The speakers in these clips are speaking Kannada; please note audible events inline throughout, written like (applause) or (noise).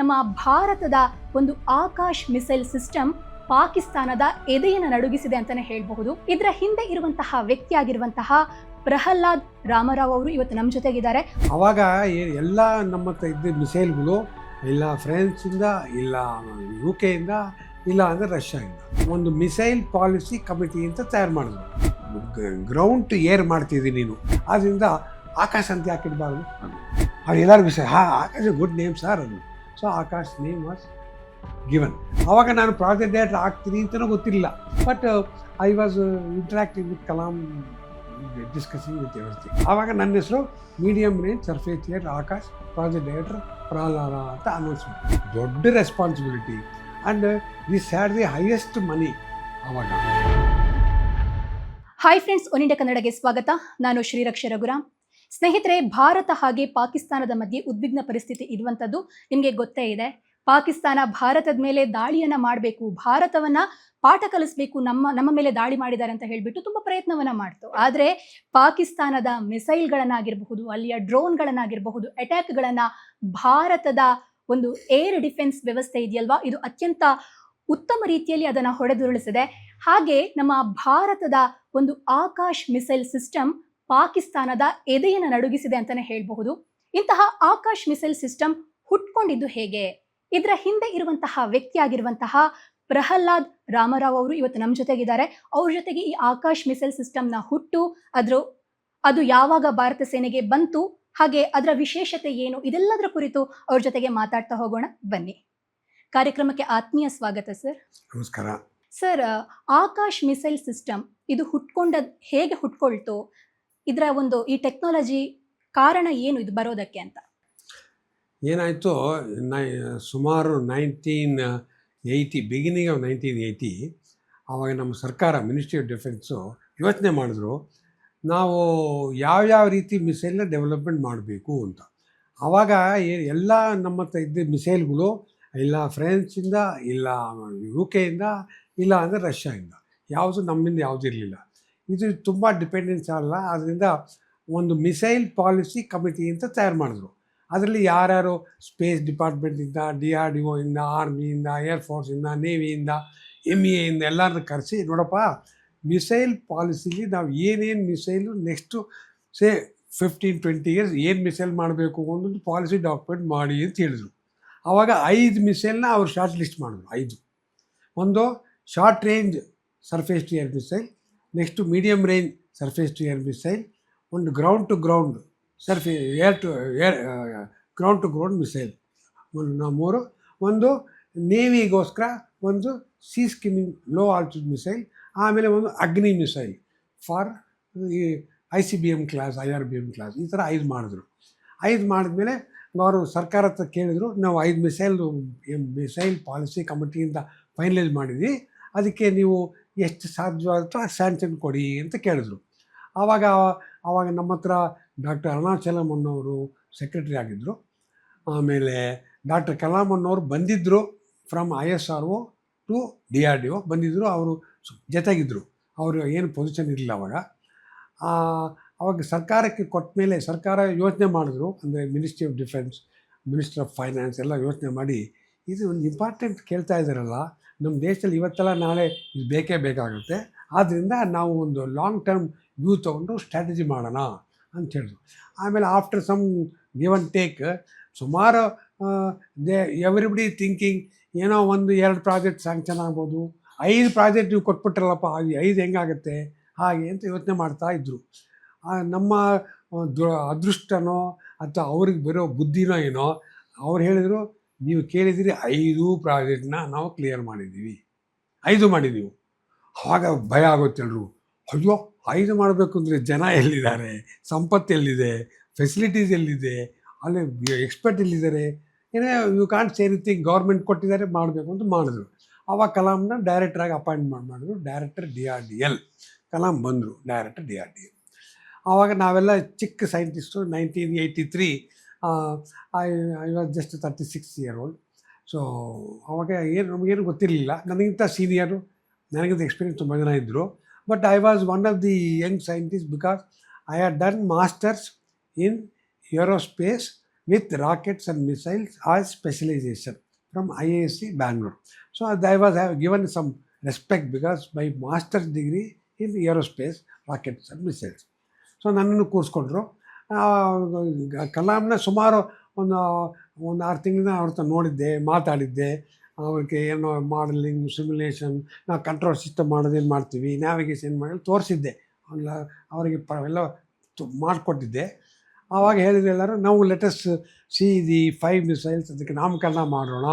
ನಮ್ಮ ಭಾರತದ ಒಂದು ಆಕಾಶ್ ಮಿಸೈಲ್ ಸಿಸ್ಟಮ್ ಪಾಕಿಸ್ತಾನದ ಎದೆಯನ್ನು ನಡುಗಿಸಿದೆ ಅಂತಾನೆ ಹೇಳಬಹುದು. ಇದರ ಹಿಂದೆ ಇರುವಂತಹ ವ್ಯಕ್ತಿಯಾಗಿರುವಂತಹ ಪ್ರಹ್ಲಾದ್ ರಾಮರಾವ್ ಅವರು ಇವತ್ತು ನಮ್ಮ ಜೊತೆಗಿದ್ದಾರೆ. ಅವಾಗ ಎಲ್ಲ ನಮ್ಮ ಇದ್ದ ಮಿಸೈಲ್ಗಳು ಇಲ್ಲ ಫ್ರಾನ್ಸಿಂದ ಇಲ್ಲ ಯು ಕೆಯಿಂದ ಇಲ್ಲ ಅಂದರೆ ರಷ್ಯಾದಿಂದ ಒಂದು ಮಿಸೈಲ್ ಪಾಲಿಸಿ ಕಮಿಟಿ ಅಂತ ತಯಾರು ಮಾಡಿದ್ರು. ಗ್ರೌಂಡ್ ಟು ಏರ್ ಮಾಡ್ತಿದ್ದೀನಿ ನೀನು. ಆದ್ದರಿಂದ ಆಕಾಶ ಅಂತ ಯಾಕೆ ಇಡಬಾರ್ದು? ಅವ್ರು ಎಲ್ಲರಿಗೂ ಸರ್ ಹಾ ಆಕಾಶ ಗುಡ್ ನೇಮ್ ಸರ್ ಅದು. So Akash name was given ಆವಾಗ ನಾನು ಪ್ರಾಜೆಕ್ಟ್ ಡೈರೆಕ್ಟರ್ ಆಗ್ತೀನಿ ಅಂತಲೂ ಗೊತ್ತಿಲ್ಲ but I was interacting with Kalam discussing with everything ಆವಾಗ ನನ್ನ ಹೆಸರು medium range surface theatre Akash project director ಪ್ರಾಲಾರ ಅಂತ ಅನೌನ್ಸ್ ದೊಡ್ಡ responsibility and this had the highest money ಆವಾಗ ಹಾಯ್ ಫ್ರೆಂಡ್ಸ್ ಒನ್ ಇಂಡಿಯಾ ಕನ್ನಡಗೆ ಸ್ವಾಗತ. ನಾನು ಶ್ರೀರಕ್ಷ ರಘುರಾಮ್. ಸ್ನೇಹಿತರೆ, ಭಾರತ ಹಾಗೆ ಪಾಕಿಸ್ತಾನದ ಮಧ್ಯೆ ಉದ್ವಿಗ್ನ ಪರಿಸ್ಥಿತಿ ಇರುವಂಥದ್ದು ನಿಮಗೆ ಗೊತ್ತೇ ಇದೆ. ಪಾಕಿಸ್ತಾನ ಭಾರತದ ಮೇಲೆ ದಾಳಿಯನ್ನ ಮಾಡಬೇಕು, ಭಾರತವನ್ನ ಪಾಠ ಕಲಿಸ್ಬೇಕು, ನಮ್ಮ ನಮ್ಮ ಮೇಲೆ ದಾಳಿ ಮಾಡಿದ್ದಾರೆ ಅಂತ ಹೇಳಿಬಿಟ್ಟು ತುಂಬಾ ಪ್ರಯತ್ನವನ್ನ ಮಾಡ್ತು. ಆದರೆ ಪಾಕಿಸ್ತಾನದ ಮಿಸೈಲ್ಗಳನ್ನಾಗಿರಬಹುದು, ಅಲ್ಲಿಯ ಡ್ರೋನ್ಗಳನ್ನಾಗಿರಬಹುದು, ಅಟ್ಯಾಕ್ಗಳನ್ನು ಭಾರತದ ಒಂದು ಏರ್ ಡಿಫೆನ್ಸ್ ವ್ಯವಸ್ಥೆ ಇದೆಯಲ್ವಾ? ಇದು ಅತ್ಯಂತ ಉತ್ತಮ ರೀತಿಯಲ್ಲಿ ಅದನ್ನು ಹೊಡೆದುರುಳಿಸಿದೆ. ಹಾಗೆ ನಮ್ಮ ಭಾರತದ ಒಂದು ಆಕಾಶ್ ಮಿಸೈಲ್ ಸಿಸ್ಟಮ್ ಪಾಕಿಸ್ತಾನದ ಎದೆಯನ್ನು ನಡುಗಿಸಿದೆ ಅಂತಾನೆ ಹೇಳಬಹುದು. ಇಂತಹ ಆಕಾಶ್ ಮಿಸೈಲ್ ಸಿಸ್ಟಮ್ ಹುಟ್ಕೊಂಡಿದ್ದು ಹೇಗೆ? ಇದರ ಹಿಂದೆ ಇರುವಂತಹ ವ್ಯಕ್ತಿಯಾಗಿರುವಂತಹ ಪ್ರಹ್ಲಾದ್ ರಾಮರಾವ್ ಅವರು ಇವತ್ತು ನಮ್ಮ ಜೊತೆಗಿದ್ದಾರೆ. ಅವ್ರ ಜೊತೆಗೆ ಈ ಆಕಾಶ್ ಮಿಸೈಲ್ ಸಿಸ್ಟಮ್ನ ಹುಟ್ಟು ಅದ್ರ ಅದು ಯಾವಾಗ ಭಾರತ ಸೇನೆಗೆ ಬಂತು ಹಾಗೆ ಅದರ ವಿಶೇಷತೆ ಏನು ಇದೆಲ್ಲದರ ಕುರಿತು ಅವ್ರ ಜೊತೆಗೆ ಮಾತಾಡ್ತಾ ಹೋಗೋಣ. ಬನ್ನಿ. ಕಾರ್ಯಕ್ರಮಕ್ಕೆ ಆತ್ಮೀಯ ಸ್ವಾಗತ ಸರ್. ನಮಸ್ಕಾರ. ಸರ್ ಆಕಾಶ್ ಮಿಸೈಲ್ ಸಿಸ್ಟಮ್ ಇದು ಹುಟ್ಕೊಂಡ ಹೇಗೆ ಹುಟ್ಕೊಳ್ತು? ಇದರ ಒಂದು ಈ ಟೆಕ್ನಾಲಜಿ ಕಾರಣ ಏನು ಇದು ಬರೋದಕ್ಕೆ ಅಂತ? ಏನಾಯಿತು, ನೈ, ಸುಮಾರು nineteen eighty beginning of nineteen eighty ಆವಾಗ ನಮ್ಮ ಸರ್ಕಾರ ಮಿನಿಸ್ಟ್ರಿ ಆಫ್ ಡಿಫೆನ್ಸು ಯೋಚನೆ ಮಾಡಿದ್ರು, ನಾವು ಯಾವ್ಯಾವ ರೀತಿ ಮಿಸೈಲ್ನ ಡೆವಲಪ್ಮೆಂಟ್ ಮಾಡಬೇಕು ಅಂತ. ಆವಾಗ ಎಲ್ಲ ನಮ್ಮ ಹತ್ರ ಇದ್ದ ಮಿಸೈಲ್ಗಳು ಇಲ್ಲ ಫ್ರಾನ್ಸಿಂದ ಇಲ್ಲ ಯು ಕೆಯಿಂದ ಇಲ್ಲ ಅಂದರೆ ರಷ್ಯಾಯಿಂದ ಯಾವುದು ನಮ್ಮಿಂದ ಯಾವುದೂ ಇರಲಿಲ್ಲ. ಇದು ತುಂಬ ಡಿಪೆಂಡೆನ್ಸ್ ಅಲ್ಲ. ಅದರಿಂದ ಒಂದು ಮಿಸೈಲ್ ಪಾಲಿಸಿ ಕಮಿಟಿ ಅಂತ ತಯಾರು ಮಾಡಿದ್ರು. ಅದರಲ್ಲಿ ಯಾರ್ಯಾರು ಸ್ಪೇಸ್ ಡಿಪಾರ್ಟ್ಮೆಂಟಿಂದ ಡಿ ಆರ್ ಡಿ ಒಯಿಂದ ಆರ್ಮಿಯಿಂದ ಏರ್ಫೋರ್ಸಿಂದ ನೇವಿಯಿಂದ ಎಂ ಇ ಎಯಿಂದ ಎಲ್ಲರನ್ನ ಕರೆಸಿ, ನೋಡಪ್ಪ ಮಿಸೈಲ್ ಪಾಲಿಸಿಲಿ ನಾವು ಏನೇನು missile next say fifteen twenty years ಏನು ಮಿಸೈಲ್ ಮಾಡಬೇಕು ಅನ್ನೋದು ಪಾಲಿಸಿ ಡಾಕ್ಯುಮೆಂಟ್ ಮಾಡಿ ಅಂತ ಹೇಳಿದರು. ಆವಾಗ ಐದು ಮಿಸೈಲ್ನ ಅವರು ಶಾರ್ಟ್ ಲಿಸ್ಟ್ ಮಾಡಿದ್ರು, ಐದು. ಒಂದು short range surface to air missile next medium range surface to air missile ಒಂದು ground to ground surface air to air ground to ground missile ಒಂದು ನಾವು ಮೂರು ಒಂದು ನೇವಿಗೋಸ್ಕರ ಒಂದು sea skimming low altitude missile ಆಮೇಲೆ ಒಂದು ಅಗ್ನಿ ಮಿಸೈಲ್ ಫಾರ್ ಈ I C B M class I R B M class ಈ ಥರ ಐದು ಮಾಡಿದ್ರು. ಐದು ಮಾಡಿದ್ಮೇಲೆ ಅವರು ಸರ್ಕಾರ ಹತ್ರ ಕೇಳಿದ್ರು, ನಾವು ಐದು ಮಿಸೈಲ್ ಮಿಸೈಲ್ ಪಾಲಿಸಿ ಕಮಿಟಿಯಿಂದ ಫೈನಲೈಸ್ ಮಾಡಿದ್ವಿ. ಅದಕ್ಕೆ ನೀವು ಎಷ್ಟು ಸಾಧ್ಯವಾಗುತ್ತೋ ಆ ಸ್ಯಾಂಕ್ಷನ್ ಕೊಡಿ ಅಂತ ಕೇಳಿದ್ರು. ಆವಾಗ ಆವಾಗ ನಮ್ಮ ಹತ್ರ ಡಾಕ್ಟರ್ ಅರುಣಾಚಲಂ ಅನ್ನೋರು ಸೆಕ್ರೆಟರಿ ಆಗಿದ್ದರು ಆಮೇಲೆ ಡಾಕ್ಟರ್ ಕಲಾಂ ಅನ್ನೋರು ಬಂದಿದ್ದರು from I S R O to D R D O ಬಂದಿದ್ದರು ಅವರು ಜೊತೆಗಿದ್ದರು ಅವರು ಏನು ಪೊಸಿಷನ್ ಇರಲಿಲ್ಲ ಅವಾಗ. ಅವಾಗ ಸರ್ಕಾರಕ್ಕೆ ಕೊಟ್ಟ ಮೇಲೆ ಸರ್ಕಾರ ಯೋಚನೆ ಮಾಡಿದ್ರು. ಅಂದರೆ ministry of defence minister of finance ಎಲ್ಲ ಯೋಚನೆ ಮಾಡಿ ಇದು ಒಂದು ಇಂಪಾರ್ಟೆಂಟ್ ಕೇಳ್ತಾ ಇದ್ದಾರಲ್ಲ ನಮ್ಮ ದೇಶದಲ್ಲಿ ಇವತ್ತೆಲ್ಲ ನಾಳೆ ಇದು ಬೇಕೇ ಬೇಕಾಗುತ್ತೆ. ಆದ್ದರಿಂದ ನಾವು ಒಂದು ಲಾಂಗ್ ಟರ್ಮ್ ವ್ಯೂ ತೊಗೊಂಡು ಸ್ಟ್ರಾಟಜಿ ಮಾಡೋಣ ಅಂತ ಹೇಳಿದ್ರು. ಆಮೇಲೆ after some give and take ಸುಮಾರು ದೇ ಎವ್ರಿಬಡಿ ಥಿಂಕಿಂಗ್ ಏನೋ ಒಂದು ಎರಡು ಪ್ರಾಜೆಕ್ಟ್ ಸ್ಯಾಂಕ್ಷನ್ ಆಗ್ಬೋದು, ಐದು ಪ್ರಾಜೆಕ್ಟ್ ನೀವು ಕೊಟ್ಬಿಟ್ರಲ್ಲಪ್ಪ ಅದು ಐದು ಹೆಂಗಾಗುತ್ತೆ, ಹಾಗೆ ಅಂತ ಯೋಚನೆ ಮಾಡ್ತಾ ಇದ್ದರು ನಮ್ಮ ಅದೃಷ್ಟನೋ ಅಥವಾ ಅವ್ರಿಗೆ ಬರೋ ಬುದ್ಧಿನೋ ಏನೋ, ಅವ್ರು ಹೇಳಿದರು ನೀವು ಕೇಳಿದಿರಿ ಐದು ಪ್ರಾಜೆಕ್ಟ್ನ ನಾವು ಕ್ಲಿಯರ್ ಮಾಡಿದ್ದೀವಿ. ಐದು ಮಾಡಿದ್ದೀವಿ ಆವಾಗ ಭಯ ಆಗುತ್ತೆ ಎಲ್ರು ಅಯ್ಯೋ, ಐದು ಮಾಡಬೇಕು ಅಂದರೆ ಜನ ಎಲ್ಲಿದ್ದಾರೆ? ಸಂಪತ್ತು ಎಲ್ಲಿದೆ? ಫೆಸಿಲಿಟೀಸ್ ಎಲ್ಲಿದೆ? ಅಲ್ಲಿ ಎಕ್ಸ್ಪರ್ಟ್ ಎಲ್ಲಿದ್ದಾರೆ? ಏನೇ you can't say anything government ಕೊಟ್ಟಿದ್ದಾರೆ, ಮಾಡಬೇಕು ಅಂತ ಮಾಡಿದ್ರು. ಆವಾಗ ಕಲಾಂನ ಡೈರೆಕ್ಟ್ರಾಗಿ ಅಪಾಯಿಂಟ್ಮೆಂಟ್ ಮಾಡಿದ್ರು. Director D R D L Kalam ಬಂದರು director D R D L ಆವಾಗ ನಾವೆಲ್ಲ ಚಿಕ್ಕ scientist nineteen eighty three I I was just thirty six year old so ಅವಾಗ ಏನು ನಮಗೇನು ಗೊತ್ತಿರಲಿಲ್ಲ ನನಗಿಂತ ಸೀನಿಯರು ನನಗಿಂತ ಎಕ್ಸ್ಪೀರಿಯನ್ಸ್ ತುಂಬ ಜನ ಇದ್ದರು but I was one of the young scientist because I had done masters in aerospace with rockets and missiles as specialization from IISc Bangalore. So I was have given some respect because my master's degree in aerospace, rockets and missiles. So ನನ್ನನ್ನು ಕೂರಿಸ್ಕೊಂಡ್ರು ಕಲಾಂನ ಸುಮಾರು ಒಂದು ಒಂದು ಆರು ತಿಂಗಳಿನ ಅವ್ರ ಹತ್ರ ನೋಡಿದ್ದೆ, ಮಾತಾಡಿದ್ದೆ. ಅವ್ರಿಗೆ ಏನೋ ಮಾಡಲಿಂಗ್, ಸಿಮ್ಯುಲೇಷನ್, ನಾವು ಕಂಟ್ರೋಲ್ ಸಿಸ್ಟಮ್ ಮಾಡೋದೇನು ಮಾಡ್ತೀವಿ, ನ್ಯಾವಿಗೇಷನ್ ಮಾಡಿ ತೋರಿಸಿದ್ದೆ. ಅಲ್ಲ ಅವರಿಗೆ ಪ, ಎಲ್ಲ ಮಾಡಿಕೊಟ್ಟಿದ್ದೆ. ಆವಾಗ ಹೇಳಿದ್ರು ಎಲ್ಲರೂ, ನಾವು latest see the five missiles ಅದಕ್ಕೆ ನಾಮಕರಣ ಮಾಡೋಣ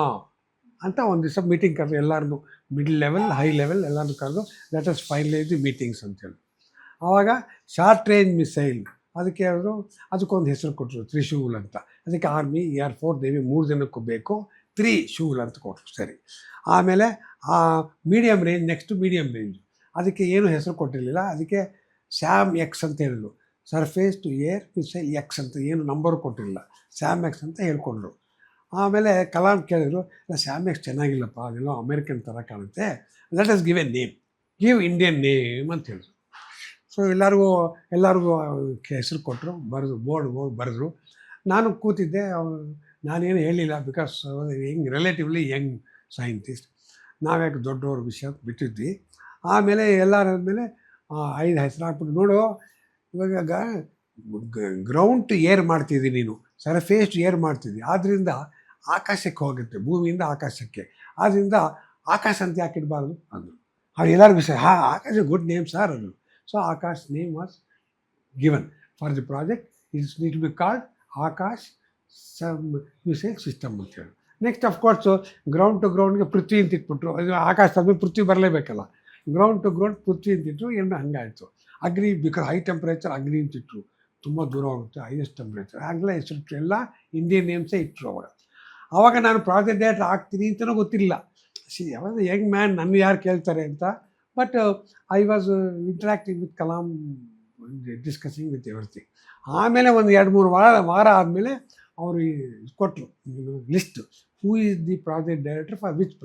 ಅಂತ ಒಂದು ದಿವಸ ಮೀಟಿಂಗ್ ಕರೆದು ಎಲ್ಲರನ್ನು ಮಿಡ್ಲ್ ಲೆವೆಲ್, ಹೈ ಲೆವೆಲ್ ಎಲ್ಲರನ್ನು ಕರೆದು ಲೆಟಸ್ ಫೈನಲೈಸ್ ದಿ ಮೀಟಿಂಗ್ಸ್ ಅಂತೇಳಿ ಆವಾಗ ಶಾರ್ಟ್ ರೇಂಜ್ ಮಿಸೈಲ್ ಅದಕ್ಕೆ ಅವರು ಅದಕ್ಕೊಂದು ಹೆಸರು ಕೊಟ್ಟರು ತ್ರಿಶೂಲ್ ಅಂತ. ಅದಕ್ಕೆ ಆರ್ಮಿ ಏರ್ ಫೋರ್ಸ್ ದೇವಿ ಮೂರು ಜನಕ್ಕೂ ಬೇಕು. ತ್ರೀ ಶೂಲ್ ಅಂತ ಕೊಟ್ಟರು ಸರಿ. ಆಮೇಲೆ ಆ medium range next medium range ಅದಕ್ಕೆ ಏನು ಹೆಸರು ಕೊಟ್ಟಿರಲಿಲ್ಲ. ಅದಕ್ಕೆ ಸ್ಯಾಮ್ ಎಕ್ಸ್ ಅಂತ ಹೇಳಿದ್ರು. Surface to air missile X ಅಂತ ಏನು ನಂಬರ್ ಕೊಟ್ಟಿರಲಿಲ್ಲ. ಸ್ಯಾಮ್ ಎಕ್ಸ್ ಅಂತ ಹೇಳ್ಕೊಂಡ್ರು. ಆಮೇಲೆ ಕಲಾಂ ಕೇಳಿದ್ರು ಇಲ್ಲ ಸ್ಯಾಮ್ ಎಕ್ಸ್ ಚೆನ್ನಾಗಿಲ್ಲಪ್ಪ ಅದೆಲ್ಲ ಅಮೇರಿಕನ್ ಥರ ಕಾಣುತ್ತೆ. Let us give a name give Indian name ಅಂತ ಹೇಳಿದ್ರು. ಸೊ ಎಲ್ಲರಿಗೂ ಎಲ್ಲರಿಗೂ ಹೆಸರು ಕೊಟ್ಟರು ಬರೆದು ಬೋರ್ಡ್ ಹೋಗಿ ಬರೆದ್ರು. ನಾನು ಕೂತಿದ್ದೆ ನಾನೇನು ಹೇಳಿಲ್ಲ ಬಿಕಾಸ್ ಹೆಂಗ್ ರಿಲೇಟಿವ್ಲಿ ಯಂಗ್ ಸೈಂಟಿಸ್ಟ್ ನಾವ್ಯಾಕೆ ದೊಡ್ಡವ್ರ ವಿಷಯ ಬಿಟ್ಟಿದ್ವಿ. ಆಮೇಲೆ ಎಲ್ಲರಾದ್ಮೇಲೆ ಐದು ಹೆಸರು ಹಾಕ್ಬಿಟ್ಟು, ನೋಡು, ಇವಾಗ ಗ್ರೌಂಡ್ ಟು ಏರ್ ಮಾಡ್ತಿದ್ದಿ ನೀನು ಸರ್ಫೇಸ್ ಏರ್ ಮಾಡ್ತಿದ್ದಿ. ಆದ್ದರಿಂದ ಆಕಾಶಕ್ಕೆ ಹೋಗುತ್ತೆ, ಭೂಮಿಯಿಂದ ಆಕಾಶಕ್ಕೆ. ಆದ್ದರಿಂದ ಆಕಾಶ ಅಂತ ಯಾಕೆ ಇಡಬಾರ್ದು ಅಂದರು. ಅವ್ರು ಎಲ್ಲರಿಗೂ ಸರ್ ಹಾಂ, ಆಕಾಶ ಗುಡ್ ನೇಮ್ ಸರ್ ಅಂದರು. So Akash name was given for the project it's neat be called Akash SAM missile system ಅಂತ ಹೇಳಿ next of course ground to ಗ್ರೌಂಡ್ಗೆ Prithvi ಅಂತ ಇಟ್ಬಿಟ್ರು ಆಕಾಶ ಆದಮೇಲೆ ಪೃಥ್ವಿ ಬರಲೇಬೇಕಲ್ಲ ಗ್ರೌಂಡ್ ಟು ಗ್ರೌಂಡ್ ಪೃಥ್ವಿ ಅಂತಿಟ್ರು ಏನೋ ಹಂಗಾಯಿತು ಅಗ್ನಿ ಬಿಕಾಸ್ ಹೈ ಟೆಂಪ್ರೇಚರ್ ಅಗ್ನಿ ಅಂತಿಟ್ರು ತುಂಬ ದೂರ ಹೋಗುತ್ತೆ ಹೈಯೆಸ್ಟ್ ಟೆಂಪ್ರೇಚರ್ ಆಗಲೇ ಹೆಸರಿಟ್ರು ಎಲ್ಲ ಇಂಡಿಯನ್ ನೇಮ್ಸೇ ಇಟ್ಟರು ಅವಾಗ ಆವಾಗ ನಾನು ಪ್ರಾಜೆಕ್ಟ್ ಡೇಟ್ ಆಗ್ತೀನಿ ಅಂತಲೂ ಗೊತ್ತಿಲ್ಲ ಸಿ ಯಾವಾಗ ಯಂಗ್ ಮ್ಯಾನ್ ನನ್ನ ಯಾರು ಕೇಳ್ತಾರೆ ಅಂತ but I was interacting with Kalam discussing with everything ಆಮೇಲೆ ಒಂದು ಎರಡು ಮೂರು ವಾರ ವಾರ ಆದಮೇಲೆ ಅವರು ಕೊಟ್ಟರು list who is the project director for which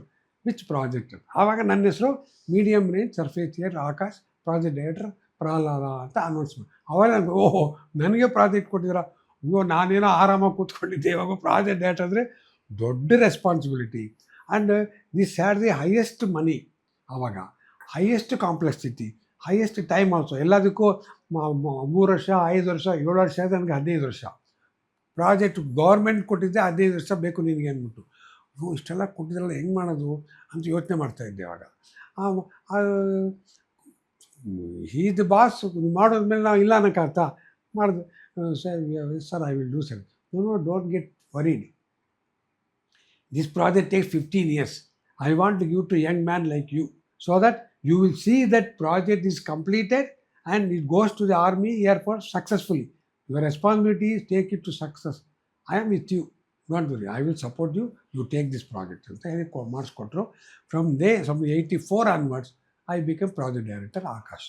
which project ಆವಾಗ ನನ್ನ ಹೆಸರು medium range surface theatre Akash project director Prahlada ಅಂತ ಅನೌನ್ಸ್ ಮಾಡಿ. ಅವಾಗ ಓಹೋ, ನನಗೆ ಪ್ರಾಜೆಕ್ಟ್ ಕೊಟ್ಟಿದ್ದೀರ? ಅಯ್ಯೋ, ನಾನೇನೋ ಆರಾಮಾಗಿ ಕೂತ್ಕೊಂಡಿದ್ದೆ. ಇವಾಗ ಪ್ರಾಜೆಕ್ಟ್ ಡೈರೆಕ್ಟರ್ ಅಂದರೆ ದೊಡ್ಡ responsibility and this had the highest money ಆವಾಗ highest complexity highest time also ಎಲ್ಲದಕ್ಕೂ ಮೂರು ವರ್ಷ, ಐದು ವರ್ಷ, ಏಳು ವರ್ಷ ಆಯ್ತು ನನಗೆ ಹದಿನೈದು ವರ್ಷ. ಪ್ರಾಜೆಕ್ಟ್ ಗೌರ್ಮೆಂಟ್ ಕೊಟ್ಟಿದ್ದೆ, ಹದಿನೈದು ವರ್ಷ ಬೇಕು ನಿನಗೆ ಅಂದ್ಬಿಟ್ಟು. ಅಯ್ಯೋ ಇಷ್ಟೆಲ್ಲ ಕೊಟ್ಟಿದ್ರಲ್ಲ, ಹೆಂಗೆ ಮಾಡೋದು ಅಂತ ಯೋಚನೆ ಮಾಡ್ತಾ ಇದ್ದೆ ಆವಾಗ ಇದು ಬಾಸ್ ಮಾಡೋದ್ಮೇಲೆ ನಾವು ಇಲ್ಲ ಅನ್ನೋಕ್ಕಾಗ್ತಾ ಮಾಡಿದೆ sir sir I will do sir no no don't get worried this project takes fifteen years I want give to young man like you so that you will see that project is completed and it goes to the army air force successfully your responsibility is take it to success i am with you don't worry i will support you you take this project ಅಂತ ಹೇಳಿ ಕೊ- ಮಾಡಿಸ್ಕೊಟ್ರು from the some eighty four onwards I become project director Akash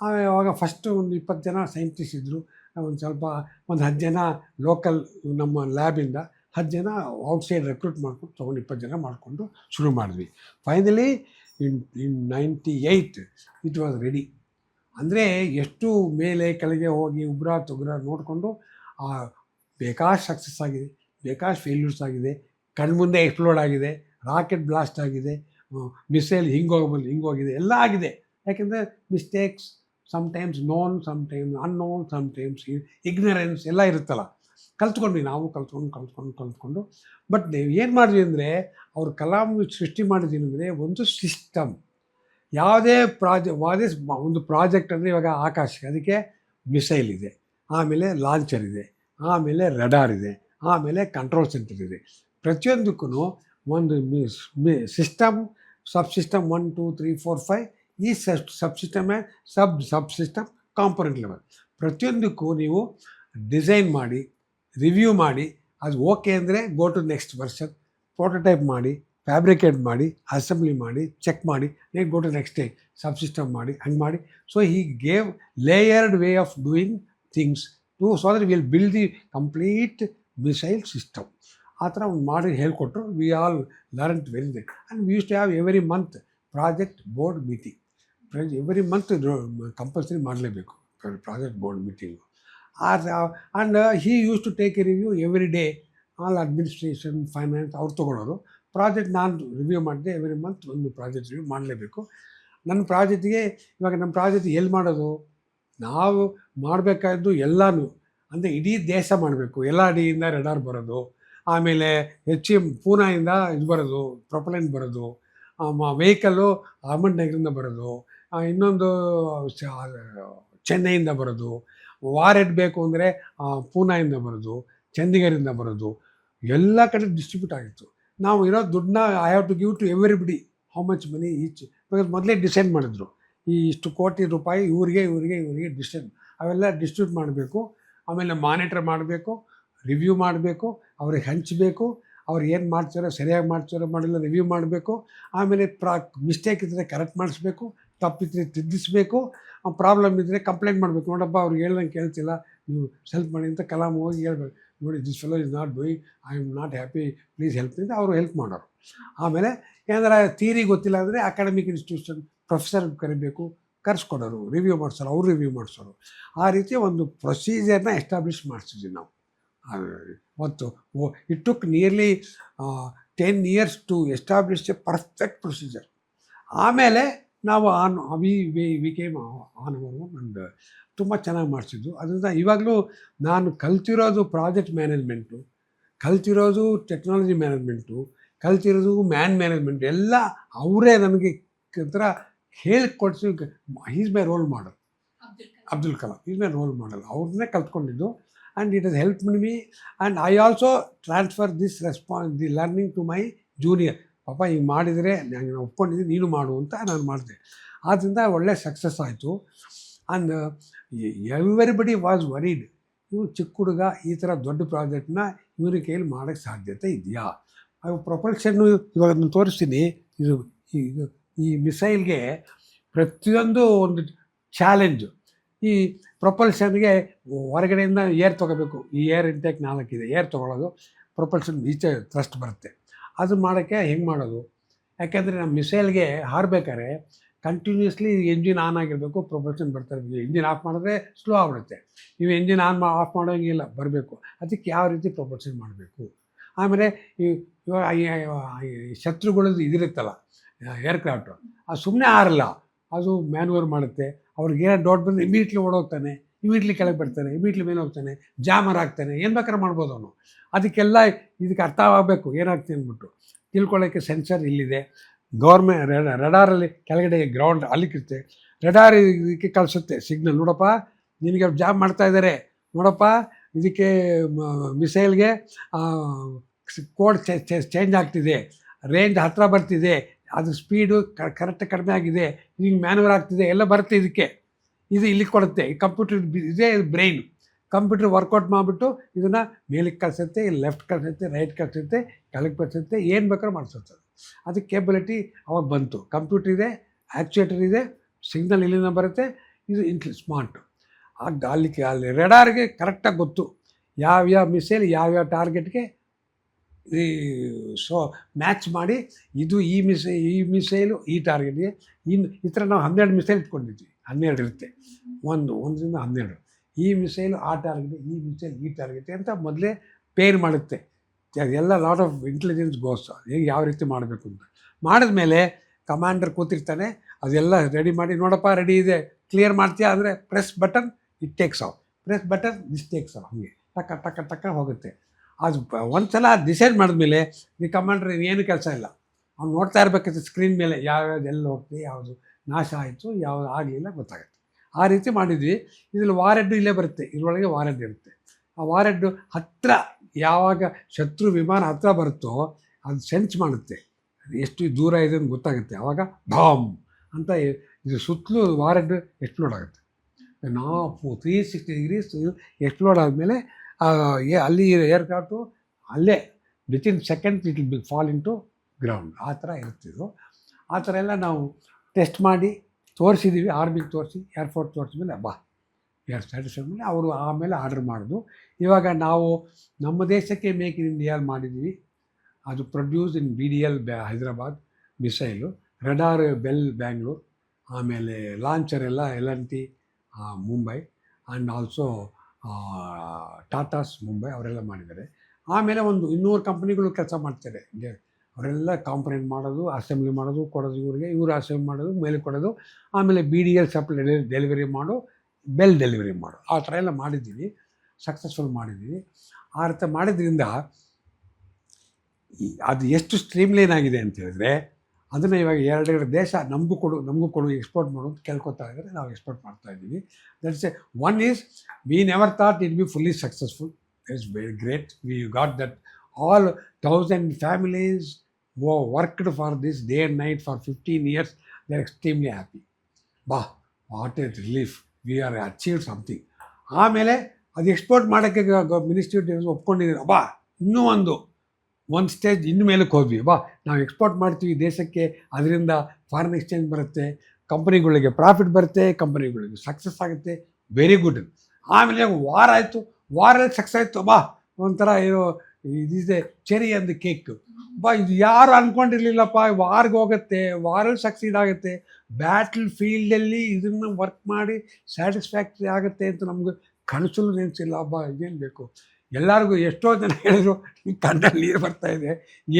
ಆವಾಗ ಫಸ್ಟು ಒಂದು ಇಪ್ಪತ್ತು ಜನ ಸೈಂಟಿಸ್ಟ್ ಇದ್ದರು ಒಂದು ಸ್ವಲ್ಪ ಒಂದು ಹತ್ತು ಜನ ಲೋಕಲ್ ನಮ್ಮ ಲ್ಯಾಬಿಂದ ಹತ್ತು ಜನ ಔಟ್ಸೈಡ್ ರೆಕ್ರೂಟ್ ಮಾಡ್ಕೊಂಡು ತೊಗೊಂಡು ಇಪ್ಪತ್ತು ಜನ ಮಾಡಿಕೊಂಡು ಶುರು ಮಾಡಿದ್ವಿ finally in in ninety eight it was ready ಅಂದರೆ ಎಷ್ಟು ಮೇಲೆ ಕೆಳಗೆ ಹೋಗಿ ಉಗ್ರ ತುಗ್ರ ನೋಡಿಕೊಂಡು, ಆ ಬೇಕಾಷ್ಟು ಸಕ್ಸಸ್ ಆಗಿದೆ ಬೇಕಾಷ್ಟು ಫೇಲ್ಯೂರ್ಸ್ ಆಗಿದೆ, ಕಣ್ಮುಂದೆ ಎಕ್ಸ್ಪ್ಲೋರ್ಡ್ ಆಗಿದೆ ರಾಕೆಟ್ ಬ್ಲಾಸ್ಟ್ ಆಗಿದೆ ಮಿಸೈಲ್ ಹಿಂಗೆ ಹಿಂಗೋಗಿದೆ ಎಲ್ಲ ಆಗಿದೆ. ಯಾಕೆಂದರೆ mistakes sometimes known sometimes unknown sometimes ignorance ಎಲ್ಲ ಇರುತ್ತಲ್ಲ. ಕಲ್ತ್ಕೊಂಡ್ವಿ, ನಾವು ಕಲ್ತ್ಕೊಂಡು ಕಲ್ತ್ಕೊಂಡು ಕಲ್ತ್ಕೊಂಡು. ಬಟ್ ನೀವು ಏನು ಮಾಡಿದ್ವಿ ಅಂದರೆ, ಅವ್ರ ಕಲಾಂ ಸೃಷ್ಟಿ ಮಾಡಿದ್ದೀವಿ ಅಂದರೆ, ಒಂದು ಸಿಸ್ಟಮ್ ಯಾವುದೇ ಪ್ರಾಜೆ, ಯಾವುದೇ ಒಂದು ಪ್ರಾಜೆಕ್ಟ್ ಅಂದರೆ ಇವಾಗ ಆಕಾಶ, ಅದಕ್ಕೆ ಮಿಸೈಲ್ ಇದೆ. ಆಮೇಲೆ ಲಾಂಚರ್ ಇದೆ. ಆಮೇಲೆ ರಡಾರ್ ಇದೆ. ಆಮೇಲೆ ಕಂಟ್ರೋಲ್ ಸೆಂಟರ್ ಇದೆ. ಪ್ರತಿಯೊಂದಕ್ಕೂ ಒಂದು system sub system one two three four five ಈ sub system sub sub system component level ಪ್ರತಿಯೊಂದಕ್ಕೂ ನೀವು ಡಿಸೈನ್ ಮಾಡಿ ರಿವ್ಯೂ ಮಾಡಿ, ಅದು ಓಕೆ ಅಂದರೆ go to next version prototype ಮಾಡಿ ಫ್ಯಾಬ್ರಿಕೇಟ್ ಮಾಡಿ ಅಸೆಂಬ್ಲಿ ಮಾಡಿ ಚೆಕ್ ಮಾಡಿ next go to next day sub system ಮಾಡಿ, ಹಂಗೆ ಮಾಡಿ. So he gave layered way of doing things to so that will build the complete missile system ಆ ಥರ ಒಂದು ಮಾಡಿ ಹೇಳಿಕೊಟ್ರು we all learn very they and we use to have every month project board meeting every month compulsory ಮಾಡಲೇಬೇಕು. Project board meeting and he use to take a review every day all administration finance ಅವ್ರು ತೊಗೊಳೋರು. ಪ್ರಾಜೆಕ್ಟ್ ನಾನು ರಿವ್ಯೂ ಮಾಡಿದೆ ಎವ್ರಿ ಮಂತ್ ಒಂದು ಪ್ರಾಜೆಕ್ಟ್ ರಿವ್ಯೂ ಮಾಡಲೇಬೇಕು. ನನ್ನ ಪ್ರಾಜೆಕ್ಟಿಗೆ, ಇವಾಗ ನಮ್ಮ ಪ್ರಾಜೆಕ್ಟ್ ಎಲ್ಲಿ ಮಾಡೋದು? ನಾವು ಮಾಡಬೇಕಾದ್ದು ಎಲ್ಲನೂ, ಅಂದರೆ ಇಡೀ ದೇಶ ಮಾಡಬೇಕು. ಎಲ್ಲ ಅಡಿಯಿಂದ ರೆಡಾರ್ ಬರೋದು, ಆಮೇಲೆ ಹೆಚ್ಚಿ ಪೂನಾಯಿಂದ ಇದು ಬರೋದು ಪ್ರೊಪಲೆಂಟ್ ಬರೋದು ವೆಹಿಕಲ್ಲು ಅಹಮದ್ ನಗರಿಂದ ಬರೋದು ಇನ್ನೊಂದು ಚೆನ್ನೈಯಿಂದ ಬರೋದು ವಾರೆಡ್ ಬೇಕು ಅಂದರೆ ಪೂನಾಯಿಂದ ಬರೋದು, ಚಂದಿಗರಿಂದ ಬರೋದು, ಎಲ್ಲ ಕಡೆ ಡಿಸ್ಟ್ರಿಬ್ಯೂಟ್ ಆಗಿತ್ತು. ನಾವು ಇರೋ ದುಡ್ಡನ್ನ I have to give to everybody how much money each because ಮೊದಲೇ ಡಿಸೈಡ್ ಮಾಡಿದ್ರು. ಈ ಇಷ್ಟು ಕೋಟಿ ರೂಪಾಯಿ ಇವರಿಗೆ ಇವರಿಗೆ ಇವರಿಗೆ ಡಿಸೈಡ್ ಅವೆಲ್ಲ ಡಿಸ್ಟ್ರಿಬ್ಯೂಟ್ ಮಾಡಬೇಕು, ಆಮೇಲೆ ಮಾನಿಟರ್ ಮಾಡಬೇಕು ರಿವ್ಯೂ ಮಾಡಬೇಕು, ಅವ್ರಿಗೆ ಹಂಚಬೇಕು, ಅವ್ರು ಏನು ಮಾಡ್ತಾರೋ, ಸರಿಯಾಗಿ ಮಾಡ್ತಾರೋ, ಮಾಡಿಲ್ಲ ರಿವ್ಯೂ ಮಾಡಬೇಕು, ಆಮೇಲೆ ಪ್ರಾ ಮಿಸ್ಟೇಕ್ ಇದ್ದರೆ ಕರೆಕ್ಟ್ ಮಾಡಿಸ್ಬೇಕು ತಪ್ಪಿದ್ರೆ ತಿದ್ದಿಸ್ಬೇಕು. ಪ್ರಾಬ್ಲಮ್ ಇದ್ದರೆ ಕಂಪ್ಲೇಂಟ್ ಮಾಡಬೇಕು. ನೋಡಪ್ಪ ಅವ್ರಿಗೆ ಹೇಳ್ದಂಗೆ ಕೇಳ್ತಿಲ್ಲ. ನೀವು ಹೆಲ್ಪ್ ಮಾಡಿ ಅಂತ ಕಲಾಮ್ ಹೋಗಿ ಹೇಳ್ಬೇಕು. ನೋಡಿ this fellow is not doing I am not happy please help ಅಂತ ಅವರು ಹೆಲ್ಪ್ ಮಾಡೋರು. ಆಮೇಲೆ ಏನಾರ ಥಿಯರಿ ಗೊತ್ತಿಲ್ಲ ಅಂದರೆ ಅಕಾಡೆಮಿಕ್ ಇನ್ಸ್ಟಿಟ್ಯೂಷನ್ ಪ್ರೊಫೆಸರ್ ಕರಿಬೇಕು, ಕರೆಸ್ಕೊಡೋರು ರಿವ್ಯೂ ಮಾಡಿಸೋರು, ಅವ್ರು ರಿವ್ಯೂ ಮಾಡಿಸೋರು. ಆ ರೀತಿ ಒಂದು ಪ್ರೊಸೀಜರ್ನ ಎಸ್ಟಾಬ್ಲಿಷ್ ಮಾಡಿಸಿದ್ವಿ ನಾವು. ಮತ್ತು it took nearly ten years to establish a perfect procedure ಆಮೇಲೆ ನಾವು on we we came on and ತುಂಬ ಚೆನ್ನಾಗಿ ಮಾಡಿಸಿದ್ದು. ಅದರಿಂದ ಇವಾಗಲೂ ನಾನು ಕಲ್ತಿರೋದು ಪ್ರಾಜೆಕ್ಟ್ ಮ್ಯಾನೇಜ್ಮೆಂಟು, ಕಲ್ತಿರೋದು ಟೆಕ್ನಾಲಜಿ ಮ್ಯಾನೇಜ್ಮೆಂಟು, ಕಲ್ತಿರೋದು ಮ್ಯಾನ್ ಮ್ಯಾನೇಜ್ಮೆಂಟ್ ಎಲ್ಲ ಅವರೇ ನನಗೆ ಥರ ಹೇಳಿಕೊಡ್ಸಿ is my role model. Abdul Kalam. Is my role model. ಅವ್ರನ್ನೇ ಕಲ್ತ್ಕೊಂಡಿದ್ದು. And it is help me and I also transfer this response the learning to my junior. ಪಾಪ ಈಗ ಮಾಡಿದರೆ ನಾನು ಒಪ್ಕೊಂಡಿದ್ದೀನಿ ನೀನು ಮಾಡು ಅಂತ ನಾನು ಮಾಡಿದೆ. ಆದ್ದರಿಂದ ಒಳ್ಳೆ ಸಕ್ಸಸ್ ಆಯಿತು. ಆ್ಯಂಡ್ ಎವ್ರಿಬಡಿ ವಾಸ್ ವರಿಡ್ ಇವು ಚಿಕ್ಕ ಹುಡುಗ ಈ ಥರ ದೊಡ್ಡ ಪ್ರಾಜೆಕ್ಟ್ನ ಇವನ ಕೈಯಲ್ಲಿ ಮಾಡೋಕ್ಕೆ ಸಾಧ್ಯತೆ ಇದೆಯಾ? ಅವು ಪ್ರೊಪಲ್ಷನ್ನು ಇವಾಗ ನಾನು ತೋರಿಸ್ತೀನಿ. ಇದು ಇದು ಈ ಮಿಸೈಲ್ಗೆ ಪ್ರತಿಯೊಂದು ಒಂದು ಚಾಲೆಂಜು ಈ ಪ್ರೊಪಲ್ಷನ್ಗೆ ಹೊರಗಡೆಯಿಂದ ಏರ್ ತೊಗೋಬೇಕು. ಈ ಏರ್ ಇಂಟೇಕ್ ನಾಲ್ಕಿದೆ. ಏರ್ ತೊಗೊಳ್ಳೋದು ಪ್ರೊಪಲ್ಷನ್ ಈಚೆ ಥ್ರಸ್ಟ್ ಬರುತ್ತೆ. ಅದು ಮಾಡೋಕ್ಕೆ ಹೆಂಗೆ ಮಾಡೋದು? ಯಾಕೆಂದರೆ ನಮ್ಮ ಮಿಸೈಲ್ಗೆ ಹಾರಬೇಕಾದ್ರೆ ಕಂಟಿನ್ಯೂಸ್ಲಿ ಎಂಜಿನ್ ಆನ್ ಆಗಿರಬೇಕು ಪ್ರೊಪಲ್ಷನ್ ಬರ್ತಾ ಇರಬೇಕು. ಇಂಜಿನ್ ಆಫ್ ಮಾಡಿದ್ರೆ ಸ್ಲೋ ಆಗಿಬಿಡುತ್ತೆ. ನೀವು ಎಂಜಿನ್ ಆನ್ ಮಾ ಆಫ್ ಮಾಡೋಂಗಿಲ್ಲ, ಬರಬೇಕು. ಅದಕ್ಕೆ ಯಾವ ರೀತಿ ಪ್ರೊಪಲ್ಷನ್ ಮಾಡಬೇಕು? ಆಮೇಲೆ ಈ ಶತ್ರುಗಳದ್ದು ಇದಿರುತ್ತಲ್ಲ ಏರ್ಕ್ರಾಫ್ಟು ಅದು ಸುಮ್ಮನೆ ಆರಲ್ಲ ಅದು ಮ್ಯಾನ್ಯೂರ್ ಮಾಡುತ್ತೆ. ಅವ್ರಿಗೆ ಏನೋ ಡೌಟ್ ಬಂದರೆ ಇಮಿಡಿಯೇಟ್ಲಿ ಓಡೋಗ್ತಾನೆ ಇಮಿಡಿಯೇಟ್ಲಿ ಕೆಳಗೆ ಬರ್ತಾನೆ ಇಮಿಡಿಯೇಟ್ಲಿ ಮೇಲೆ ಹೋಗ್ತಾನೆ ಜಾಮರ್ ಆಗ್ತಾನೆ ಏನು ಬೇಕಾದ್ರೆ ಮಾಡ್ಬೋದು ಅವನು. ಅದಕ್ಕೆಲ್ಲ ಇದಕ್ಕೆ ಅರ್ಥ ಆಗಬೇಕು ಅಂದ್ಬಿಟ್ಟು. ತಿಳ್ಕೊಳ್ಳೋಕ್ಕೆ ಸೆನ್ಸರ್ ಇಲ್ಲಿದೆ. ಗೌರ್ಮೆಂಟ್ ರೆಡಾರಲ್ಲಿ ಕೆಳಗಡೆ ಗ್ರೌಂಡ್ ಅಲ್ಲಿಕ್ಕಿರುತ್ತೆ ರೆಡಾರ್ ಇದಕ್ಕೆ ಕಳಿಸುತ್ತೆ ಸಿಗ್ನಲ್ ನೋಡಪ್ಪ ನಿನಗೆ ಜಾಬ್ ಮಾಡ್ತಾ ಇದ್ದಾರೆ ನೋಡಪ್ಪ, ಇದಕ್ಕೆ ಮಿಸೈಲ್ಗೆ ಕೋಡ್ ಚೇಂಜ್ ಆಗ್ತಿದೆ. ರೇಂಜ್ ಹತ್ತಿರ ಬರ್ತಿದೆ. ಅದು ಸ್ಪೀಡು ಕರೆಕ್ಟ್ ಕಡಿಮೆ ಆಗಿದೆ. ಹಿಂಗೆ ಮ್ಯಾನುವರ್ ಆಗ್ತಿದೆ. ಎಲ್ಲ ಬರುತ್ತೆ ಇದಕ್ಕೆ. ಇದು ಇಲ್ಲಿ ಕೊಡುತ್ತೆ. ಈ ಕಂಪ್ಯೂಟರ್ ಇದೇ ಬ್ರೈನ್ ಕಂಪ್ಯೂಟರ್ ವರ್ಕೌಟ್ ಮಾಡಿಬಿಟ್ಟು ಇದನ್ನು ಮೇಲಕ್ಕೆ ಕಳಿಸುತ್ತೆ ಲೆಫ್ಟ್ ಕಳಿಸುತ್ತೆ, ರೈಟ್ ಕಳಿಸುತ್ತೆ, ಕೆಳಗೆ ಕಳಿಸುತ್ತೆ ಏನು ಬೇಕಾದ್ರೂ ಮಾಡಿಸುತ್ತೆ. ಅದು ಕೇಬಲಿಟಿ ಅವಾಗ ಬಂತು. ಕಂಪ್ಯೂಟರ್ ಇದೆ ಆ್ಯಕ್ಚುಯೇಟರ್ ಇದೆ, ಸಿಗ್ನಲ್ ಇಲ್ಲಿಂದ ಬರುತ್ತೆ, ಇದು ಇಂಟ್ಲಿ, ಸ್ಮಾರ್ಟ್. ಆಗ ಅಲ್ಲಿ ಅಲ್ಲಿ ರೆಡಾರ್ಗೆ ಕರೆಕ್ಟಾಗಿ ಗೊತ್ತು. ಯಾವ್ಯಾವ ಮಿಸೈಲ್, ಯಾವ್ಯಾವ ಟಾರ್ಗೆಟ್ಗೆ ಈ ಸೊ ಮ್ಯಾಚ್ ಮಾಡಿ ಇದು ಈ ಮಿಸೈ, ಈ ಮಿಸೈಲು, ಈ ಟಾರ್ಗೆಟ್ಗೆ ಇನ್ನು ಈ ಥರ ನಾವು ಹನ್ನೆರಡು ಮಿಸೈಲ್ ಇಟ್ಕೊಂಡಿದ್ವಿ. ಹನ್ನೆರಡು ಇರುತ್ತೆ. ಒಂದು, ಒಂದರಿಂದ ಹನ್ನೆರಡು. ಈ ಮಿಸೈಲು ಆ ಟಾರ್ಗೆಟ್ ಈ ಮಿಸೈಲ್ ಈ ಟಾರ್ಗೆಟ್ ಅಂತ ಮೊದಲೇ ಪೇರ್ ಮಾಡುತ್ತೆ. ಎಲ್ಲ ಲಾಟ್ ಆಫ್ ಇಂಟೆಲಿಜೆನ್ಸ್ ಗೋಸ್ ಹೇಗೆ ಯಾವ ರೀತಿ ಮಾಡಬೇಕು ಅಂತ. ಮಾಡಿದ ಮೇಲೆ ಕಮಾಂಡರ್ ಕೂತಿರ್ತಾನೆ, ಅದೆಲ್ಲ ರೆಡಿ ಮಾಡಿ, ನೋಡಪ್ಪ ರೆಡಿ ಇದೆ. ಕ್ಲಿಯರ್ ಮಾಡ್ತೀಯಾ? ಅಂದರೆ press button it takes off press button this takes off ಹಾಗೆ. ಟಕ್ಕ ಟಕ್ಕ ಟಕ್ಕ ಹೋಗುತ್ತೆ. ಅದು ಒಂದು ಸಲ ಡಿಸೈಡ್ ಮಾಡಿದ್ಮೇಲೆ ಈ ಕಮಾಂಡ್ರ್ ಏನು ಕೆಲಸ ಇಲ್ಲ. ಅವ್ನು ನೋಡ್ತಾ ಇರಬೇಕಿತ್ತು ಸ್ಕ್ರೀನ್ ಮೇಲೆ, ಯಾವ್ಯಾವ್ದು, ಎಲ್ಲಿ ಹೋಗ್ತೀವಿ ಯಾವುದು ನಾಶ ಆಯಿತು, ಯಾವುದು ಆಗಲಿಲ್ಲ ಗೊತ್ತಾಗುತ್ತೆ. ಆ ರೀತಿ ಮಾಡಿದ್ವಿ. ಇದರಲ್ಲಿ ವಾರೆಡ್ಡು ಇಲ್ಲೇ ಬರುತ್ತೆ. ಇದರೊಳಗೆ ವಾರೆಡ್ ಇರುತ್ತೆ. ಆ ವಾರೆಡ್ಡು ಹತ್ತಿರ ಯಾವಾಗ ಶತ್ರು ವಿಮಾನ ಹತ್ತಿರ ಬರುತ್ತೋ ಅದು ಸೆನ್ಸ್ ಮಾಡುತ್ತೆ. ಎಷ್ಟು ದೂರ ಇದೆ ಅಂತ ಗೊತ್ತಾಗುತ್ತೆ. ಆವಾಗ ಬಾಮ್ ಅಂತ ಇದು ಸುತ್ತಲೂ ವಾರೆಡ್ ಎಕ್ಸ್ಪ್ಲೋಡ್ ಆಗುತ್ತೆ. ನಾವು ತ್ರೀ ಸಿಕ್ಸ್ಟಿ ಡಿಗ್ರೀಸ್ ಎಕ್ಸ್ಪ್ಲೋಡ್ ಆದಮೇಲೆ ಅಲ್ಲಿ ಏರ್ಕ್ರಾಫ್ಟು ಅಲ್ಲೇ within second it be fall in to ground ಆ ಥರ ಇರ್ತಿದ್ದು ಆ ಥರ ಎಲ್ಲ ನಾವು ಟೆಸ್ಟ್ ಮಾಡಿ ತೋರಿಸಿದ್ದೀವಿ ಆರ್ಮಿಗೆ ತೋರಿಸಿ ಏರ್ಫೋರ್ಟ್ ತೋರಿಸಿದ್ಮೇಲೆ ಬಾ. ಏರ್ ಸ್ಯಾಟಿಸ್ಫೈಡ್ ಮೇಲೆ ಅವರು ಆಮೇಲೆ ಆರ್ಡರ್ ಮಾಡೋದು ಇವಾಗ ನಾವು ನಮ್ಮ ದೇಶಕ್ಕೆ ಮೇಕ್ ಇನ್ ಇಂಡಿಯಾ ಮಾಡಿದ್ದೀವಿ ಅದು produce in B D L ಬ್ಯಾ Hyderabad missile radar BEL Bangalore ಆಮೇಲೆ ಲಾಂಚರ್ ಎಲ್ಲ L N T Mumbai and also Tatas Mumbai ಅವರೆಲ್ಲ ಮಾಡಿದ್ದಾರೆ. ಆಮೇಲೆ ಒಂದು ಇನ್ನೂರು ಕಂಪ್ನಿಗಳು ಕೆಲಸ ಮಾಡ್ತಾರೆ ಅವರೆಲ್ಲ ಕಾಂಪ್ಲೇಂಟ್ ಮಾಡೋದು ಅಸೆಂಬ್ಲಿ ಮಾಡೋದು, ಕೊಡೋದು, ಇವರಿಗೆ, ಇವರು ಅಸೆಂಬ್ಲಿ ಮಾಡೋದು, ಮೇಲೆ ಕೊಡೋದು. ಆಮೇಲೆ B D L supply delivery ಮಾಡು ಬೆಲ್ ಡೆಲಿವರಿ ಮಾಡು. ಆ ಥರ ಎಲ್ಲ ಮಾಡಿದ್ದೀವಿ ಸಕ್ಸಸ್ಫುಲ್ ಮಾಡಿದ್ದೀವಿ. ಆ ಅರ್ಥ ಮಾಡಿದ್ರಿಂದ ಅದು ಎಷ್ಟು ಸ್ಟ್ರೀಮ್ಲೈನ್ ಆಗಿದೆ ಅಂತ ಹೇಳಿದ್ರೆ, ಅದನ್ನು ಇವಾಗ ಎರಡೆರಡು ದೇಶ ನಮಗೂ ಕೊಡು ನಮಗೂ ಕೊಡು ಎಕ್ಸ್ಪೋರ್ಟ್ ಮಾಡು ಕೇಳ್ಕೊತಾ ಇದ್ದಾರೆ, ನಾವು ಎಕ್ಸ್ಪೋರ್ಟ್ ಮಾಡ್ತಾ ಇದ್ದೀವಿ. That's a one is we never thought it be fully successful it's very great we got that all thousand families worked for this day and night for fifteen years they are extremely happy ಬಾ what a relief we are achieve something ಆಮೇಲೆ ಅದು ಎಕ್ಸ್ಪೋರ್ಟ್ ಮಾಡೋಕ್ಕೆ ಮಿನಿಸ್ಟ್ರಿ ಒಪ್ಕೊಂಡಿದ್ದೀವಿ ಬಾ, ಇನ್ನೂ ಒಂದು ಒಂದು ಸ್ಟೇಜ್ ಇನ್ನು ಮೇಲಕ್ಕೆ ಹೋದ್ವಿ. ಬಾ, ನಾವು ಎಕ್ಸ್ಪೋರ್ಟ್ ಮಾಡ್ತೀವಿ ದೇಶಕ್ಕೆ, ಅದರಿಂದ ಫಾರಿನ್ ಎಕ್ಸ್ಚೇಂಜ್ ಬರುತ್ತೆ ಕಂಪನಿಗಳಿಗೆ ಪ್ರಾಫಿಟ್ ಬರುತ್ತೆ ಕಂಪನಿಗಳಿಗೆ ಸಕ್ಸಸ್ ಆಗುತ್ತೆ. ವೆರಿ ಗುಡ್ ಆಮೇಲೆ ವಾರ ಆಯಿತು. ವಾರ ಸಕ್ಸಸ್ ಆಯಿತು. ಬಾ, ಒಂಥರ ಏನೋ ಇದಿದೆ ಚೆರಿ ಅಂದ ಕೇಕ್ ಬಾ, ಇದು ಯಾರು ಅಂದ್ಕೊಂಡಿರ್ಲಿಲ್ಲಪ್ಪ ವಾರ್ಗೆ ಹೋಗುತ್ತೆ, ವಾರಲ್ಲಿ ಸಕ್ಸೀಡ್ ಆಗುತ್ತೆ ಬ್ಯಾಟಲ್ ಫೀಲ್ಡಲ್ಲಿ ಇದನ್ನು ವರ್ಕ್ ಮಾಡಿ ಸ್ಯಾಟಿಸ್ಫ್ಯಾಕ್ಟ್ರಿ ಆಗುತ್ತೆ ಅಂತ ನಮ್ಗೆ ಕನಸಲ್ಲೂ ನೆನೆಸಿಲ್ಲ. ಹಬ್ಬ ಏನು ಬೇಕು? ಎಲ್ಲರಿಗೂ ಎಷ್ಟೋ ಜನ ಹೇಳಿದ್ರು ಕಣ್ಣಲ್ಲಿ ನೀರು ಬರ್ತಾ ಇದೆ,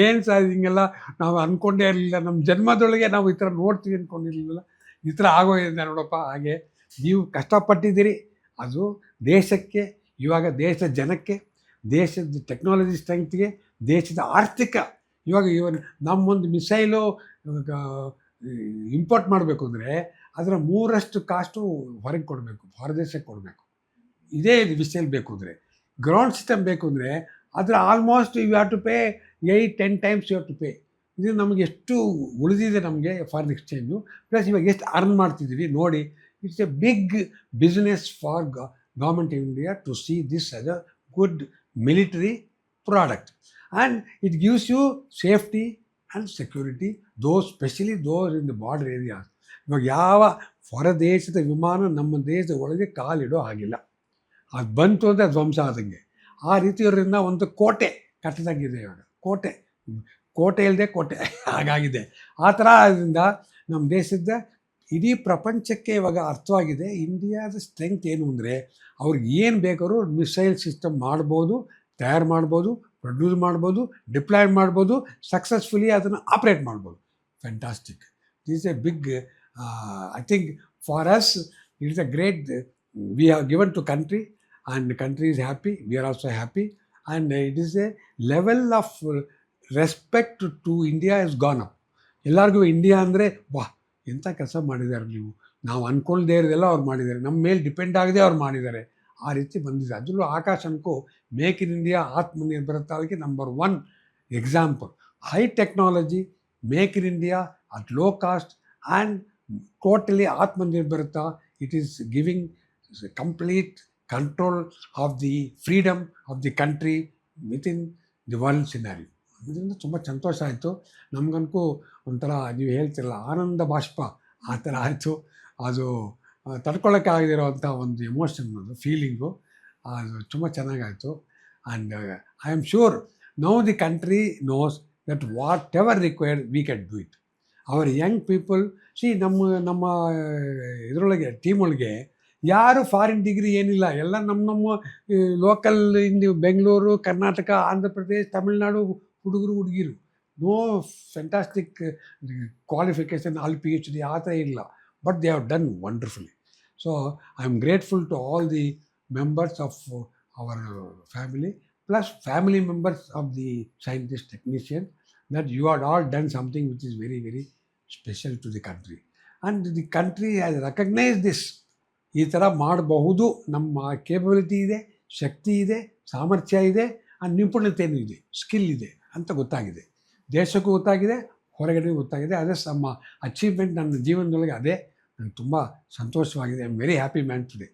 ಏನು ಸರ್ ಹಿಂಗೆಲ್ಲ ನಾವು ಅಂದ್ಕೊಂಡೇ ಇರಲಿಲ್ಲ ನಮ್ಮ ಜನ್ಮದೊಳಗೆ ನಾವು ಈ ಥರ ನೋಡ್ತೀವಿ ಅಂದ್ಕೊಂಡಿರಲಿಲ್ಲ ಈ ಥರ ಆಗೋಗಿದೆ ನೋಡಪ್ಪ, ಹಾಗೆ ನೀವು ಕಷ್ಟಪಟ್ಟಿದ್ದೀರಿ, ಅದು ದೇಶಕ್ಕೆ, ಇವಾಗ ದೇಶದ ಜನಕ್ಕೆ, ದೇಶದ ಟೆಕ್ನಾಲಜಿ ಸ್ಟ್ರೆಂತ್ಗೆ ದೇಶದ ಆರ್ಥಿಕ ಇವಾಗ ಇವನ್ ನಮ್ಮೊಂದು ಮಿಸೈಲು ಇಂಪೋರ್ಟ್ ಮಾಡಬೇಕು ಅಂದರೆ ಅದರ ಮೂರಷ್ಟು ಕಾಸ್ಟು ಹೊರಗೆ ಕೊಡಬೇಕು ಹೊರದೇಶಕ್ಕೆ ಕೊಡಬೇಕು. ಇದೇ ಮಿಸೈಲ್ ಬೇಕು ಅಂದರೆ. ಗ್ರೌಂಡ್ ಸಿಸ್ಟಮ್ ಬೇಕು ಅಂದರೆ ಅದರ almost you have to pay eight ten times you have to pay ಇದು ನಮಗೆ ಎಷ್ಟು ಉಳಿದಿದೆ ನಮಗೆ ಫಾರಿನ್ ಎಕ್ಸ್ಚೇಂಜು ಪ್ಲಸ್ ಇವಾಗ ಎಷ್ಟು ಅರ್ನ್ ಮಾಡ್ತಿದ್ದೀವಿ ನೋಡಿ it's a big business for government India to see this as a good military product and it gives you safety and security those specially those in the border areas ಇವಾಗ ಯಾವ ಹೊರ ದೇಶದ ವಿಮಾನ ನಮ್ಮ ದೇಶದ ಒಳಗೆ ಕಾಲಿಡೋ ಹಾಗಿಲ್ಲ. ಅದು ಬಂತು ಅಂದರೆ ಧ್ವಂಸ ಆದಂಗೆ. ಆ ರೀತಿ ಇರೋದ್ರಿಂದ ಒಂದು ಕೋಟೆ ಕಟ್ಟದಾಗಿದೆ ಇವಾಗ. ಕೋಟೆ. ಕೋಟೆ ಇಲ್ಲದೆ ಕೋಟೆ. (laughs) ಹಾಗಾಗಿದೆ. ಆ ಥರ ಅದರಿಂದ ನಮ್ಮ ದೇಶದ ಇಡೀ ಪ್ರಪಂಚಕ್ಕೆ ಇವಾಗ ಅರ್ಥವಾಗಿದೆ ಇಂಡಿಯಾದ ಸ್ಟ್ರೆಂತ್ ಏನು ಅಂದರೆ ಅವ್ರಿಗೆ ಏನು ಬೇಕಾದ್ರೂ ಮಿಸೈಲ್ ಸಿಸ್ಟಮ್ ಮಾಡ್ಬೋದು, ತಯಾರು ಮಾಡ್ಬೋದು ಪ್ರೊಡ್ಯೂಸ್ ಮಾಡ್ಬೋದು ಡಿಪ್ಲಾಯ್ ಮಾಡ್ಬೋದು ಸಕ್ಸಸ್ಫುಲಿ ಅದನ್ನು ಆಪ್ರೇಟ್ ಮಾಡ್ಬೋದು. Fantastic this a big I think for us it is a great we have given to country and country is happy we are also happy and it is a level of respect to India is gone up ಎಲ್ಲರಿಗೂ ಇಂಡಿಯಾ ಅಂದರೆ, ವಾಹ್ ಎಂಥ ಕೆಲಸ ಮಾಡಿದ್ದಾರೆ ನೀವು? ನಾವು ಅಂದ್ಕೊಳ್ದೇ ಇರೋದೆಲ್ಲ ಅವ್ರು ಮಾಡಿದ್ದಾರೆ. ನಮ್ಮ ಮೇಲೆ ಡಿಪೆಂಡ್ ಆಗದೆ ಅವ್ರು ಮಾಡಿದ್ದಾರೆ. ಆ ರೀತಿ ಬಂದಿದೆ ಅದರಲ್ಲೂ ಆಕಾಶ್ ಅನ್ಕೋ make in India ಆತ್ಮನಿರ್ಭರತಾಗೆ number one example high technology make in India at low cost and totally ಆತ್ಮನಿರ್ಭರತ it is giving complete control of the freedom of the country within the world scenario ಅದರಿಂದ ತುಂಬ ಸಂತೋಷ ಆಯಿತು ನಮಗನ್ಕೂ ಒಂಥರ ನೀವು ಹೇಳ್ತಿರಲ್ಲ ಆನಂದ ಬಾಷ್ಪ ಆ ಥರ ಆಯಿತು ಅದು ತಡ್ಕೊಳ್ಳೋಕ್ಕೆ ಆಗದಿರೋವಂಥ ಒಂದು ಎಮೋಷನ್ ಅದು ಫೀಲಿಂಗು ಅದು ತುಂಬ ಚೆನ್ನಾಗಾಯಿತು. And I am sure now the country knows that whatever required we can do it our young people see ನಮ್ಮ ನಮ್ಮ ಇದರೊಳಗೆ ಟೀಮ್ ಒಳಗೆ ಯಾರು ಫಾರಿನ್ ಡಿಗ್ರಿ ಏನಿಲ್ಲ. ಎಲ್ಲ ನಮ್ಮ ನಮ್ಮ ಲೋಕಲ್ ಇಂದು ಬೆಂಗಳೂರು ಕರ್ನಾಟಕ ಆಂಧ್ರ ಪ್ರದೇಶ್ ತಮಿಳ್ನಾಡು ಹುಡುಗರು, ಹುಡುಗಿರು. ನೋ ಫ್ಯಾಂಟಾಸ್ಟಿಕ್ ಕ್ವಾಲಿಫಿಕೇಷನ್ ಅಲ್ಲಿ ಪಿ ಎಚ್ ಡಿ ಆ ಥರ ಇಲ್ಲ. But they have done wonderfully so I am grateful to all the members of our family plus family members of the scientist technician that you had all done something which is very, very special to the country. And the country has recognized this. ಈ ಥರ ಮಾಡಬಹುದು ನಮ್ಮ ಕೇಪಬಿಲಿಟಿ ಇದೆ ಶಕ್ತಿ ಇದೆ ಸಾಮರ್ಥ್ಯ ಇದೆ ಆ ನಿಪುಣತೆಯೂ ಇದೆ ಸ್ಕಿಲ್ ಇದೆ ಅಂತ ಗೊತ್ತಾಗಿದೆ ದೇಶಕ್ಕೂ ಗೊತ್ತಾಗಿದೆ ಹೊರಗಡೆ ಗೊತ್ತಾಗಿದೆ ಅದೇ ನಮ್ಮ ಅಚೀವ್ಮೆಂಟ್ ನನ್ನ ಜೀವನದೊಳಗೆ ಅದೇ ನನಗೆ ತುಂಬ ಸಂತೋಷವಾಗಿದೆ. I very happy man today